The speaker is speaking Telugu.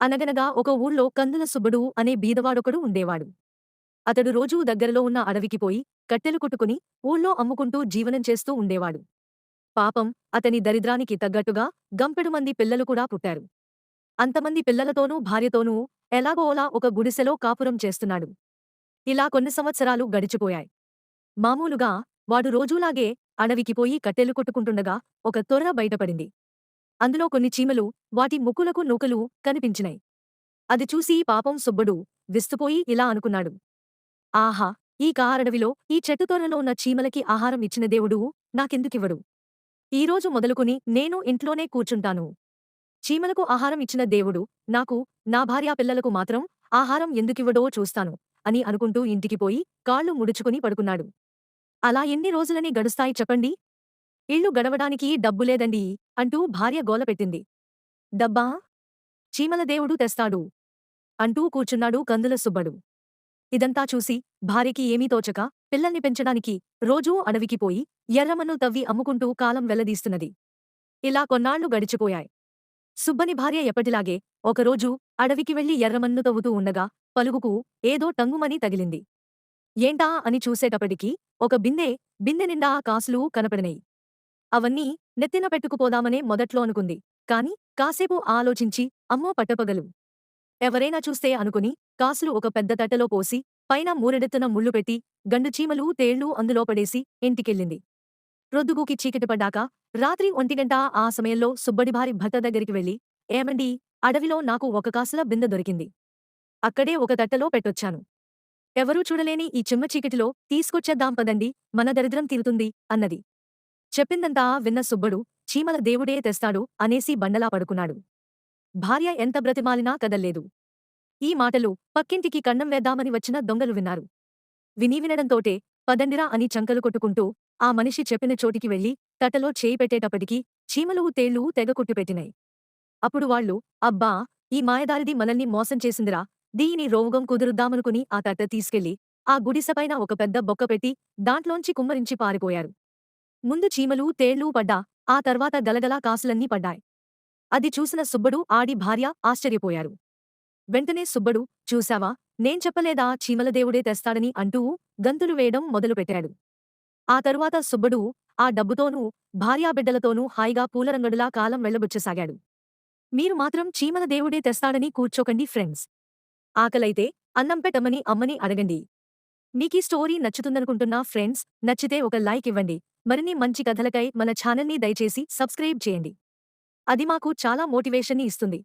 అనగనగా ఒక ఊళ్ళో కందుల సుబ్బడు అనే బీదవాడొకడు ఉండేవాడు. అతడు రోజూ దగ్గరలో ఉన్న అడవికి పోయి కట్టెలు కొట్టుకుని ఊళ్ళో అమ్ముకుంటూ జీవనం చేస్తూ ఉండేవాడు. పాపం అతని దరిద్రానికి తగ్గట్టుగా గంపెడు మంది పిల్లలు కూడా పుట్టారు. అంతమంది పిల్లలతోనూ భార్యతోనూ ఎలాగోలా ఒక గుడిసెలో కాపురం చేస్తున్నాడు. ఇలా కొన్ని సంవత్సరాలు గడిచిపోయాయి. మామూలుగా వాడు రోజూలాగే అడవికి పోయి కట్టెలు కొట్టుకుంటుండగా ఒక తొర్ర బయటపడింది. అందులో కొన్ని చీమలు వాటి ముక్కులకు నూకలు కనిపించినాయి అది చూసి పాపం సుబ్బడు విస్తుపోయి ఇలా అనుకున్నాడు. ఆహా! ఈ కారడవిలో ఈ చెట్టు తొర్రలో ఉన్న చీమలకి ఆహారం ఇచ్చిన దేవుడు నాకెందుకివ్వడు? ఈరోజు మొదలుకుని నేను ఇంట్లోనే కూర్చుంటాను. చీమలకు ఆహారం ఇచ్చిన దేవుడు నాకు నా భార్యా పిల్లలకు మాత్రం ఆహారం ఎందుకివ్వడో చూస్తాను అని అనుకుంటూ ఇంటికి పోయి కాళ్ళు ముడుచుకుని పడుకున్నాడు. అలా ఎన్ని రోజులని గడుస్తాయి చెప్పండి? ఇళ్ళు గడవడానికి డబ్బులేదండి అంటూ భార్య గోలపెట్టింది డబ్బా చీమలదేవుడు తెస్తాడు అంటూ కూర్చున్నాడు కందుల సుబ్బడు. ఇదంతా చూసి భార్యకి ఏమీ తోచక పిల్లల్ని పెంచడానికి రోజూ అడవికి పోయి ఎర్రమన్ను తవ్వి అమ్ముకుంటూ కాలం వెల్లదీస్తున్నది ఇలా కొన్నాళ్ళు గడిచిపోయాయి. సుబ్బని భార్య ఎప్పటిలాగే ఒకరోజు అడవికి వెళ్ళి ఎర్రమన్ను తవ్వుతూ ఉండగా పలుగుకు ఏదో టంగుమని తగిలింది. ఏంటా? అని చూసేటప్పటికీ ఒక బిందె బిందె నిండా కాసులు కనపడినై అవన్నీ నెత్తిన పెట్టుకుపోదామనే మొదట్లో అనుకుంది. కాని కాసేపు ఆలోచించి అమ్మో పట్టపగలు. ఎవరైనా చూస్తే అనుకుని కాసులు ఒక పెద్ద తట్టలో పోసి పైన మూరెడెత్తున ముళ్ళు పెట్టి గండు చీమలు తేళ్ళు అందులో పడేసి ఇంటికెళ్ళింది. రొద్దుగూకి చీకటి పడ్డాక రాత్రి ఒంటిగంట ఆ సమయంలో సుబ్బడిభారి భర్త దగ్గరికి వెళ్ళి ఏమండి అడవిలో నాకు ఒక కాసుల బిందె దొరికింది. అక్కడే ఒక తట్టలో పెట్టొచ్చాను. ఎవరూ చూడలేని ఈ చిమ్మ చీకటిలో తీసుకొచ్చేద్దాం పదండి మన దరిద్రం తీరుతుంది అన్నది. చెప్పిందంతా విన్న సుబ్బడు చీమల దేవుడే తెస్తాడు అనేసి బండలా పడుకున్నాడు. భార్య ఎంత బ్రతిమాలినా కదల్లేదు. ఈ మాటలు పక్కింటికి కన్నం వేద్దామని వచ్చిన దొంగలు విన్నారు. విని వినడంతోటే పదండిరా అని చంకలు కొట్టుకుంటూ ఆ మనిషి చెప్పిన చోటికి వెళ్ళి తటలో చేయి పెట్టేటప్పటికి చీమలు తేళ్ళు తెగ అప్పుడు వాళ్ళు అబ్బా ఈ మాయదారిది మనల్ని మోసం చేసిందిరా. దీని రోగం కుదురుద్దామనుకుని ఆ తట్ట తీసుకెళ్ళి ఆ గుడిసెపైన ఒక పెద్ద బొక్క పెట్టి దాంట్లోంచి కుమ్మరించి పారిపోయారు. ముందు చీమలు తేళ్ళూ పడ్డా ఆ తర్వాత గలగలా కాసులన్నీ పడ్డాయి. అది చూసిన సుబ్బడు ఆడి భార్య ఆశ్చర్యపోయారు. వెంటనే సుబ్బడు చూశావా నేం చెప్పలేదా చీమలదేవుడే తెస్తాడని అంటూ గంతులు వేయడం మొదలుపెట్టాడు. ఆ తరువాత సుబ్బడు ఆ డబ్బుతోనూ భార్యాబిడ్డలతోనూ హాయిగా పూలరంగడులా కాలం వెళ్ళబుచ్చసాగాడు మీరు మాత్రం చీమల దేవుడే తెస్తాడని కూర్చోకండి ఫ్రెండ్స్. ఆకలైతే అన్నం పెట్టమని అమ్మని అడగండి. మీకీ స్టోరీ నచ్చుతుందనుకుంటున్నా ఫ్రెండ్స్ నచ్చితే ఒక లైక్ ఇవ్వండి. మరిన్ని మంచి కథలకై మన ఛానల్ని దయచేసి సబ్స్క్రైబ్ చేయండి. అది మాకు చాలా మోటివేషన్ని ఇస్తుంది.